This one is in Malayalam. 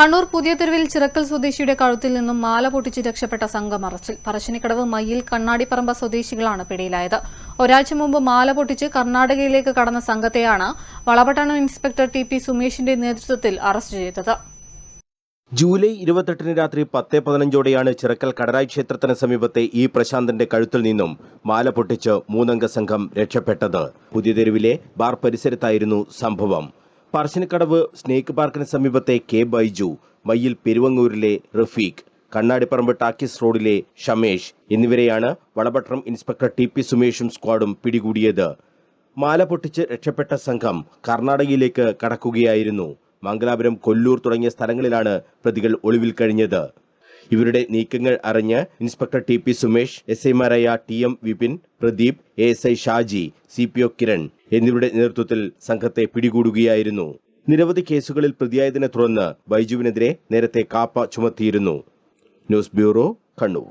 കണ്ണൂർ പുതിയ തെരുവിൽ ചിറക്കൽ സ്വദേശിയുടെ കഴുത്തിൽ നിന്നും മാല പൊട്ടിച്ച് രക്ഷപ്പെട്ട സംഘം അറസ്റ്റിൽ. പറശ്ശിനിക്കടവ് മയ്യിൽ കണ്ണാടിപ്പറമ്പ സ്വദേശികളാണ് പിടിയിലായത്. ഒരാഴ്ച മുമ്പ് മാല പൊട്ടിച്ച് കർണാടകയിലേക്ക് കടന്ന സംഘത്തെയാണ് വളപട്ടണം ഇൻസ്പെക്ടർ ടി പി സുമേഷിന്റെ നേതൃത്വത്തിൽ അറസ്റ്റ് ചെയ്തത്. ജൂലൈ ഇരുപത്തെട്ടിന് രാത്രി പത്ത് പതിനഞ്ചോടെയാണ് ചിറക്കൽ കടരായി ക്ഷേത്രത്തിന് സമീപത്തെ ഇ പ്രശാന്തന്റെ കഴുത്തിൽ നിന്നും മാല പൊട്ടിച്ച് മൂന്നംഗ സംഘം രക്ഷപ്പെട്ടത്. പുതിയ തെരുവിലെ ബാർ പരിസരത്തായിരുന്നു സംഭവം. പറശ്ശിനിക്കടവ് സ്നേക്ക് പാർക്കിന് സമീപത്തെ കെ ബൈജു മയ്യിൽ പെരുവങ്ങൂരിലെ റഫീഖ് കണ്ണാടിപ്പറമ്പ് ടാക്കിസ് റോഡിലെ ഷമേഷ് എന്നിവരെയാണ് വളപട്ടണം ഇൻസ്പെക്ടർ ടി പി സുമേഷും സ്ക്വാഡും പിടികൂടിയത്. മാല പൊട്ടിച്ച് രക്ഷപ്പെട്ട സംഘം കർണാടകയിലേക്ക് കടക്കുകയായിരുന്നു. മംഗലാപുരം കൊല്ലൂർ തുടങ്ങിയ സ്ഥലങ്ങളിലാണ് പ്രതികൾ ഒളിവിൽ കഴിഞ്ഞത്. ഇവരുടെ നീക്കങ്ങൾ അറിഞ്ഞ് inspector T P Sumesh S ഐമാരായ T M Vipin Pradeep A S I Shaji C P O Kiran എന്നിവരുടെ നേതൃത്വത്തിൽ സംഘത്തെ പിടികൂടുകയായിരുന്നു. നിരവധി കേസുകളിൽ പ്രതിയായതിനെ തുടർന്ന് ബൈജുവിനെതിരെ നേരത്തെ കാപ്പ ചുമത്തിയിരുന്നു. News bureau Kannur.